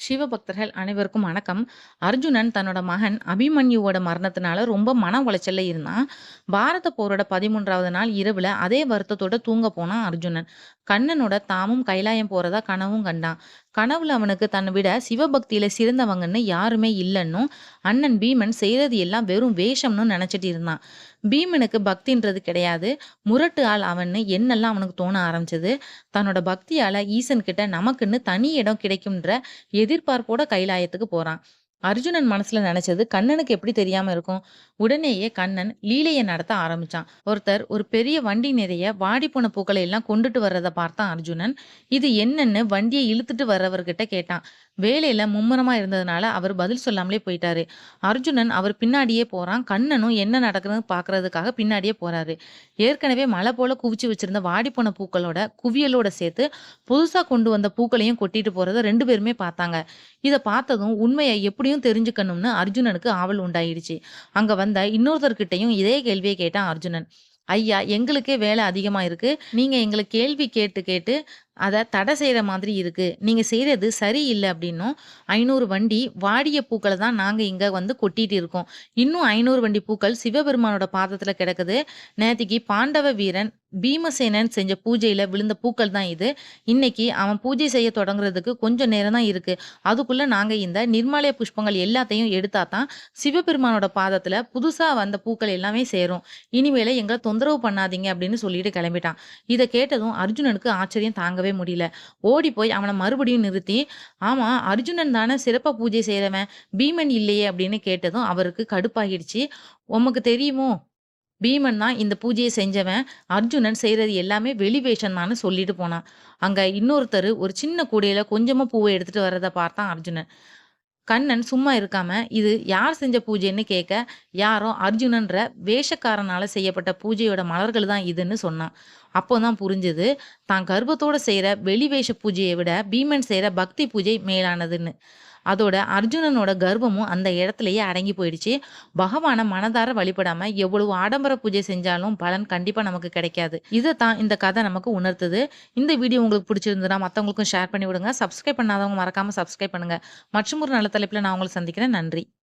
சிவபக்தர்கள் அனைவருக்கும் வணக்கம். அர்ஜுனன் தன்னோட மகன் அபிமன்யுவோட மரணத்தினால ரொம்ப மன உளைச்சல்ல இருந்தான். பாரத போரோட 13வது நாள் இரவுல அதே வருத்தத்தோட தூங்க போனான் அர்ஜுனன். கண்ணனோட தாமும் கைலாயம் போறதா கனவும் கண்டான். கனவுல அவனுக்கு தன்னை விட சிவபக்தியில சிறந்தவங்கன்னு யாருமே இல்லைன்னும் அண்ணன் பீமன் செய்யறது எல்லாம் வெறும் வேஷம்னு நினைச்சிட்டு இருந்தான். பீமனுக்கு பக்தின்றது கிடையாது. முரட்டு ஆள் அவன்னு என்னெல்லாம் அவனுக்கு தோண ஆரம்பிச்சது. தன்னோட பக்தியால ஈசன் கிட்ட நமக்குன்னு தனி இடம் கிடைக்கும்ன்ற எதிர்பார்ப்போட கைலாயத்துக்கு போறான். அர்ஜுனன் மனசுல நினைச்சது கண்ணனுக்கு எப்படி தெரியாம இருக்கும்? உடனேயே கண்ணன் லீலையை நடத்த ஆரம்பிச்சான். ஒருத்தர் ஒரு பெரிய வண்டி நிறைய வாடிப்போன பூக்களை எல்லாம் கொண்டுட்டு வர்றதை பார்த்தான் அர்ஜுனன். இது என்னன்னு வண்டியை இழுத்துட்டு வர்றவர்கிட்ட கேட்டான். வேலையில மும்முரமா இருந்ததுனால அவர் பதில் சொல்லாமலே போயிட்டாரு. அர்ஜுனன் அவர் பின்னாடியே போறான். கண்ணனும் என்ன நடக்குதுன்னு பார்க்கறதுக்காக பின்னாடியே போறாரு. ஏற்கனவே மலை போல குவிச்சு வச்சிருந்த வாடிப்போன பூக்களோட குவியலோட சேர்த்து புதுசா கொண்டு வந்த பூக்களையும் கொட்டிட்டு போறதை ரெண்டு பேருமே பார்த்தாங்க. இதை பார்த்ததும் உண்மையை எப்படி எப்படியும் தெரிஞ்சுக்கணும்னு அர்ஜுனனுக்கு ஆவல் உண்டாயிடுச்சு. அங்க வந்த இன்னொருத்தர்கிட்டையும் இதே கேள்வியை கேட்டான் அர்ஜுனன். ஐயா எங்களுக்கே வேலை அதிகமா இருக்கு. நீங்க எங்களை கேள்வி கேட்டு கேட்டு அதை தடை செய்கிற மாதிரி இருக்கு. நீங்க செய்றது சரியில்லை அப்படின்னும், ஐநூறு வண்டி வாடிய பூக்களை தான் நாங்க இங்க வந்து கொட்டிட்டு இருக்கோம். இன்னும் ஐநூறு வண்டி பூக்கள் சிவபெருமானோட பாதத்துல கிடக்குது. நேத்திக்கு பாண்டவ வீரன் பீமசேனன் செஞ்ச பூஜையில விழுந்த பூக்கள் தான் இது. இன்னைக்கு அவன் பூஜை செய்ய தொடங்குறதுக்கு கொஞ்சம் நேரம் தான் இருக்கு. அதுக்குள்ள நாங்க இந்த நிர்மலய புஷ்பங்கள் எல்லாத்தையும் எடுத்தா தான் சிவபெருமானோட பாதத்துல புதுசா வந்த பூக்கள் எல்லாமே சேரும். இனிமேல எங்களை தொந்தரவு பண்ணாதீங்க அப்படின்னு சொல்லிட்டு கிளம்பிட்டான். இதை கேட்டதும் அர்ஜுனனுக்கு ஆச்சரியம் தாங்கவே முடியல. ஓடி போய் அவனை மறுபடியும் நிறுத்தி, ஆமா அர்ஜுனன் தானே சிறப்பா பூஜை செய்கிறவன் பீமன் இல்லையே அப்படின்னு கேட்டதும் அவருக்கு கடுப்பாகிடுச்சு. உமக்கு தெரியுமோ? பீமன் தான் இந்த பூஜையை செஞ்சவன். அர்ஜுனன் செய்கிறது எல்லாமே வெளி வேஷம் சொல்லிட்டு போனான். அங்க இன்னொருத்தர் ஒரு சின்ன கூடையில கொஞ்சமா பூவை எடுத்துட்டு வரதை பார்த்தான் அர்ஜுனன். கண்ணன் சும்மா இருக்காம, இது யார் செஞ்ச பூஜைன்னு கேட்க, யாரோ அர்ஜுனன்ற வேஷக்காரனால செய்யப்பட்ட பூஜையோட மலர்கள் தான் இதுன்னு சொன்னான். அப்போதான் புரிஞ்சது, தான் கர்ப்பத்தோடு செய்கிற வெளி வேஷ பூஜையை விட பீமன் செய்கிற பக்தி பூஜை மேலானதுன்னு. அதோட அர்ஜுனனோட கர்வமும் அந்த இடத்துலயே அடங்கி போயிடுச்சு. பகவானை மனதார வழிபடாம எவ்வளவு ஆடம்பர பூஜை செஞ்சாலும் பலன் கண்டிப்பா நமக்கு கிடைக்காது. இதத்தான் இந்த கதை நமக்கு உணர்த்துது. இந்த வீடியோ உங்களுக்கு பிடிச்சிருந்ததுன்னா மற்றவங்களுக்கும் ஷேர் பண்ணி விடுங்க. சப்ஸ்கிரைப் பண்ணாதவங்க மறக்காம சப்ஸ்கிரைப் பண்ணுங்க. மற்றுமொரு நல்ல தலைப்பில் நான் உங்களை சந்திக்கிறேன். நன்றி.